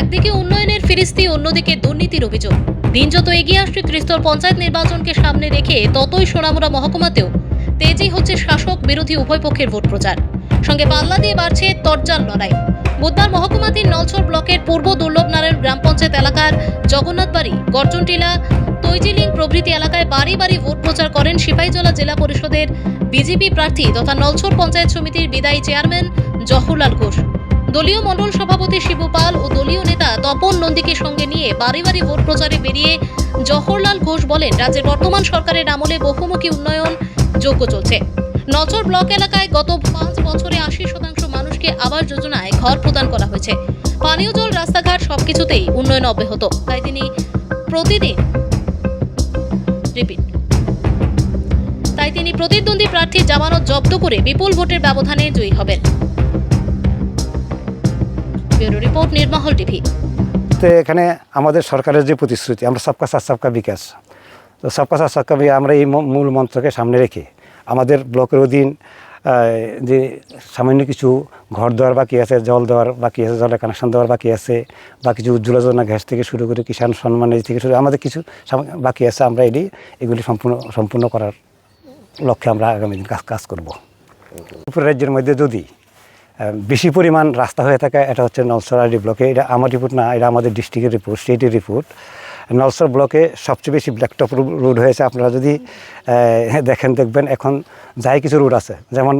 একদিকে উন্নয়নের ফিরিস্তি, অন্যদিকে দুর্নীতির অভিযোগ। দিন যত এগিয়ে আসছে, ত্রিস্তর পঞ্চায়েত নির্বাচনকে সামনে রেখে ততই সোনামুড়া মহকুমাতেও তেজি হচ্ছে শাসক বিরোধী উভয় পক্ষের ভোট প্রচার। সঙ্গে পাল্লা দিয়ে বাড়ছে তরজাল লড়াই। বুধবার মহকুমাধীন নলছর ব্লকের পূর্ব দুর্লভনারায়ণ গ্রাম পঞ্চায়েত এলাকার জগন্নাথ জগন্নাথবাড়ি, গর্জনটিলা, তৈজিলিং প্রভৃতি এলাকায় বাড়ি বাড়ি ভোট প্রচার করেন সিপাহীজলা জেলা পরিষদের বিজেপি প্রার্থী তথা নলছর পঞ্চায়েত সমিতির বিদায়ী চেয়ারম্যান জহরলাল ঘোষ। দলীয় মণ্ডল সভাপতি শিবু পাল ও দলীয় নেতা তপন নন্দীকে সঙ্গে নিয়ে বাড়ি বাড়ি ভোট প্রচারে বেরিয়ে জহরলাল ঘোষ বলেন, রাজ্যের বর্তমান সরকারের আমলে বহুমুখী উন্নয়ন যোগ্য চলছে। নচর ব্লক এলাকায় গত পাঁচ বছরে আশি শতাংশ মানুষকে আবাস যোজনায় ঘর প্রদান করা হয়েছে। পানীয় জল, রাস্তাঘাট সবকিছুতেই উন্নয়ন অব্যাহত। তাই তিনি প্রতিদিন তাই তিনি প্রতিদ্বন্দ্বী প্রার্থীর জামানত জব্দ করে বিপুল ভোটের ব্যবধানে জয়ী হবেন। ব্যুরো রিপোর্ট নির্মহল টিভি। তো এখানে আমাদের সরকারের যে প্রতিশ্রুতি আমরা সবকা সাথ সবকা বিকাশ। তো সবকা সাথ সবকা বিকাশ আমরা এই ম- মূল মন্ত্রকে সামনে রেখে আমাদের ব্লকের অধীন যে সামান্য কিছু ঘর দেওয়ার বাকি আছে জল দেওয়ার বাকি আছে জলের কানেকশন দেওয়ার বাকি আছে বা কিছু উজ্জ্বলা যোজনা গ্যাস থেকে শুরু করে কিষাণ সম্মান থেকে শুরু আমাদের কিছু বাকি আছে আমরা এটি এগুলি সম্পূর্ণ সম্পূর্ণ করার লক্ষ্যে আমরা আগামী দিন কাজ কাজ করব। উপর রাজ্যের মধ্যে যদি বেশি পরিমাণ রাস্তা হয়ে থাকে এটা হচ্ছে নলসরাডি ব্লকে। এটা আমার রিপোর্ট না এটা আমাদের ডিস্ট্রিক্টের রিপোর্ট স্টেটের রিপোর্ট নলসর ব্লকে সবচেয়ে বেশি ব্ল্যাকটপ রোড হয়েছে। আপনারা যদি আহ, দেখেন দেখবেন এখন যাই কিছু রোড আছে। যেমন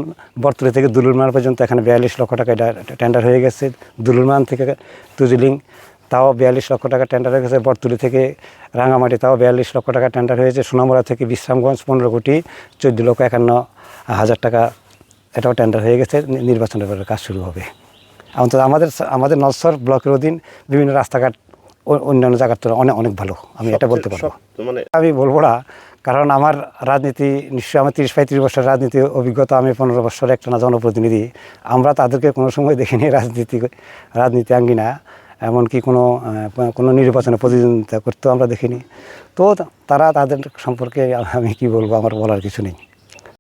বর্তলি থেকে দুলুরমান পর্যন্ত এখানে বিয়াল্লিশ লক্ষ টাকা এটা টেন্ডার হয়ে গেছে। দুলুরমান থেকে তুজিলিং তাও বিয়াল্লিশ লক্ষ টাকা টেন্ডার হয়ে গেছে। বর্তুলি থেকে রাঙামাটি তাও বিয়াল্লিশ লক্ষ টাকা টেন্ডার হয়েছে। সোনামুড়া থেকে বিশ্রামগঞ্জ পনেরো কোটি চোদ্দ লক্ষ একান্ন হাজার টাকা এটাও টেন্ডার হয়ে গেছে নির্বাচনের পরে কাজ শুরু হবে। অন্তত আমাদের আমাদের নলসর ব্লকের অধীন বিভিন্ন রাস্তাঘাট ও- অন্যান্য জায়গার তুলনায় অনেক অনেক ভালো। আমি এটা বলতে পারব। মানে আমি বলব না কারণ আমার রাজনীতি নিশ্চয়ই আমার তিরিশ পঁয়ত্রিশ বছর রাজনীতি অভিজ্ঞতা আমি পনেরো বছর একটা না জনপ্রতিনিধি। আমরা তাদেরকে কোনো সময় দেখিনি রাজনীতি রাজনীতি আঙ্গিনা এমনকি কোনো কোনো নির্বাচনে প্রতিদ্বন্দ্বিতা করতেও আমরা দেখিনি। তো তারা তাদের সম্পর্কে আমি কি বলব আমার বলার কিছু নেই।